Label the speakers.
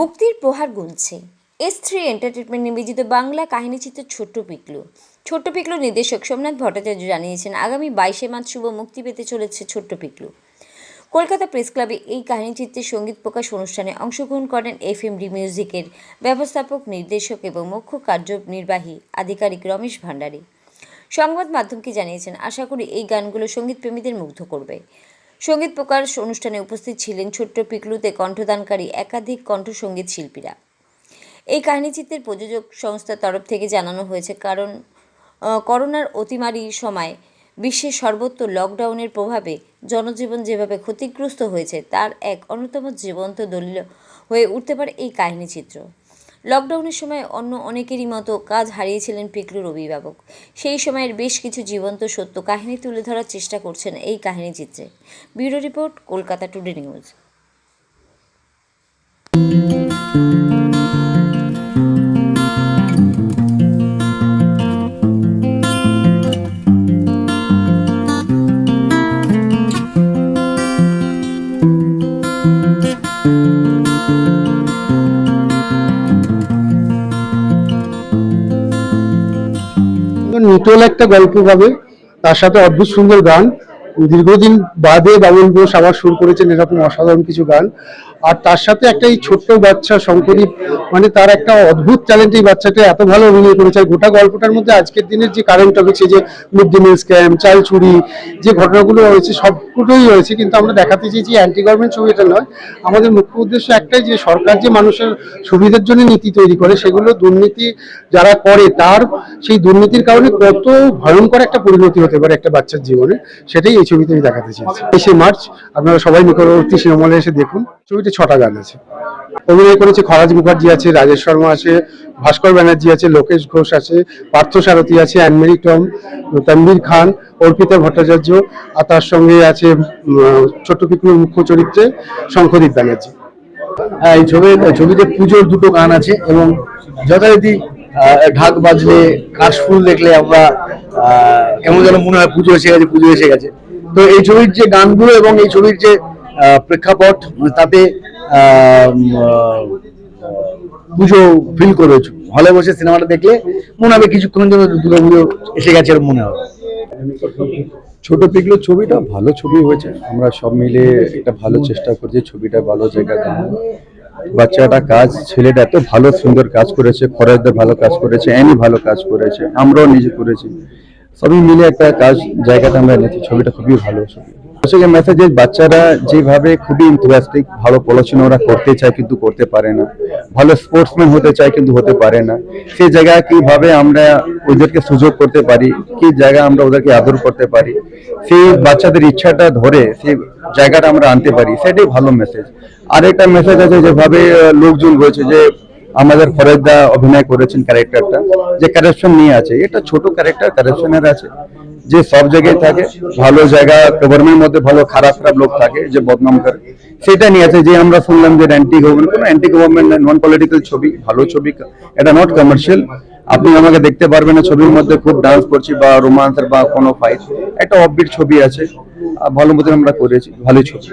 Speaker 1: মুক্তির প্রহার গুনছে। S three entertainment নিবেদিত বাংলা কাহিনীচিত্র ছোট্ট পিকলু। ছোট্ট পিকলু নির্দেশক সোমনাথ ভট্টাচার্য জানিয়েছেন, আগামী বাইশে মার্চ শুভ মুক্তি পেতে চলেছে ছোট্ট পিকলু। কলকাতা প্রেস ক্লাবে এই কাহিনীচিত্রের সংগীত প্রকাশ অনুষ্ঠানে অংশগ্রহণ করেন এফ এম ডি মিউজিকের ব্যবস্থাপক, নির্দেশক এবং মুখ্য কার্যনির্বাহী আধিকারিক রমেশ ভান্ডারী। সংবাদ মাধ্যমকে জানিয়েছেন, আশা করি এই গানগুলো সংগীত প্রেমীদের মুগ্ধ করবে। সংগীত প্রকাশ অনুষ্ঠানে উপস্থিত ছিলেন ছোট্ট পিকলুতে কণ্ঠদানকারী একাধিক কণ্ঠসঙ্গীত শিল্পীরা। এই কাহিনীচিত্রের প্রযোজক সংস্থার তরফ থেকে জানানো হয়েছে, কারণ করোনার অতিমারী সময় বিশ্বের সর্বত্র লকডাউনের প্রভাবে জনজীবন যেভাবে ক্ষতিগ্রস্ত হয়েছে, তার এক অন্যতম জীবন্ত দলিল হয়ে উঠতে পারে এই কাহিনীচিত্র। লকডাউনের সময় অন্য অনেকেরই মতো কাজ হারিয়েছিলেন পিকলুর অভিভাবক। সেই সময়ের বেশ কিছু জীবন্ত সত্য কাহিনী তুলে ধরার চেষ্টা করছেন এই কাহিনী চিত্রে bureau report, Kolkata today news.
Speaker 2: নিটোল একটা গল্প পাবে। তার সাথে অদ্ভুত সুন্দর গান। দীর্ঘদিন বাদে বাবুল বোস আবার সুর করেছেন এরকম অসাধারণ কিছু গান। আর তার সাথে একটা এই ছোট্ট বাচ্চা শঙ্করীপ মানে তার একটা অদ্ভুত ট্যালেন্ট এই বাচ্চাটা এত ভালো অভিনয় করেছে। আর গোটা গল্পটার মধ্যে আজকের দিনের যে কারেন্ট টপিক যে মিড ডে মিল স্ক্যাম চাল চুরি যে ঘটনাগুলো হয়েছে সবগুলোই হয়েছে কিন্তু আমরা দেখাতে চেয়েছি অ্যান্টি গভর্নমেন্ট ছবি এটা নয়। আমাদের মুখ্য উদ্দেশ্য একটাই যে সরকার যে মানুষের সুবিধার জন্য নীতি তৈরি করে, সেগুলো দুর্নীতি যারা করে, তার সেই দুর্নীতির কারণে কত ভয়ঙ্কর একটা পরিণতি হতে পারে একটা বাচ্চার জীবনে। সেটাই এই ছবিতে আমি দেখাতে চেয়েছি তেইশে মার্চ আপনারা সবাই নিকটবর্তী সিনেমলে এসে দেখুন। ছবিতে ছটা গান আছে। অভিনয় করেছে খরাজ মুখার্জি আছে রাজেশ শর্মা আছে ভাস্কর ব্যানার্জি আছে লোকেশ ঘোষ আছে পার্থ সারথী আছে অ্যানমেরি টম তানভীর খান অর্পিতা ভট্টাচার্য আর তার সঙ্গে আছে ছোট্ট পিকুর মুখ্য চরিত্রে শঙ্খদীপ ব্যানার্জি।
Speaker 3: হ্যাঁ, এই ছবির ছবিতে পুজোর দুটো গান আছে এবং যথারীতি ঢাক বাজলে কাশফুল দেখলে আমরা কেমন যেন মনে হয় পুজো এসে গেছে পুজো এসে গেছে। তো এই ছবির যে গানগুলো এবং এই ছবির যে প্রেক্ষাপট, তাতে পুজো ফিল করেছ হলে বসে সিনেমাটা দেখলে মনে হবে কিছুক্ষণ জন্য দুর্গা পুজো এসে গেছে এরকম মনে হবে।
Speaker 4: ছোট পিগলো ছবিটা ভালো ছবি হয়েছে। আমরা সব মিলে একটা ভালো চেষ্টা করছি ছবিটা ভালো জায়গা বাচ্চাটা কাজ, ছেলেটা এত ভালো সুন্দর কাজ করেছে ফরাজদা ভালো কাজ করেছে অ্যানি ভালো কাজ করেছে, আমরাও নিজে করেছি। সবই মিলে একটা কাজ, জায়গাটা আমরা এনেছি, ছবিটা খুবই ভালো ছবি। বাচ্চারা যেভাবে খুবই ইন্টারেস্টিং ভালো পড়াশোনা ওরা করতে চায় কিন্তু করতে পারে না। ভালো স্পোর্টসম্যান হতে চায় কিন্তু হতে পারে না। সেই জায়গায় কীভাবে আমরা ওদেরকে সুযোগ করতে পারি, কি জায়গা আমরা ওদেরকে আদর করতে পারি, সেই বাচ্চাদের ইচ্ছাটা ধরে সেই জায়গাটা আমরা আনতে পারি, সেটাই ভালো মেসেজ আর একটা মেসেজ আছে যেভাবে লোকজন রয়েছে যে আমাদের ফরেদা অভিনয় করেছেন ক্যারেক্টারটা, যে কারেকশন নিয়ে আছে, এটা ছোট ক্যারেক্টার কারেকশনের আছে। যে সব জায়গায় থাকে, ভালো জায়গা গভর্নমেন্টের মধ্যে ভালো, খারাপ খারাপ লোক থাকে, যে বদনাম করে। সেটা নিয়ে আছে, যে আমরা শুনলাম যে অ্যান্টি গভর্নমেন্ট কোনো অ্যান্টি গভর্নমেন্ট নন পলিটিক্যাল ছবি, ভালো ছবি, এটা নট কমার্শিয়াল আপনি আমাকে দেখতে পারবেন না, ছবির মধ্যে খুব ডান্স করছি বা রোমান্সের বা কোনো ফাইট একটা অফবিট ছবি আছে ভালো মতো আমরা করেছি, ভালো ছবি।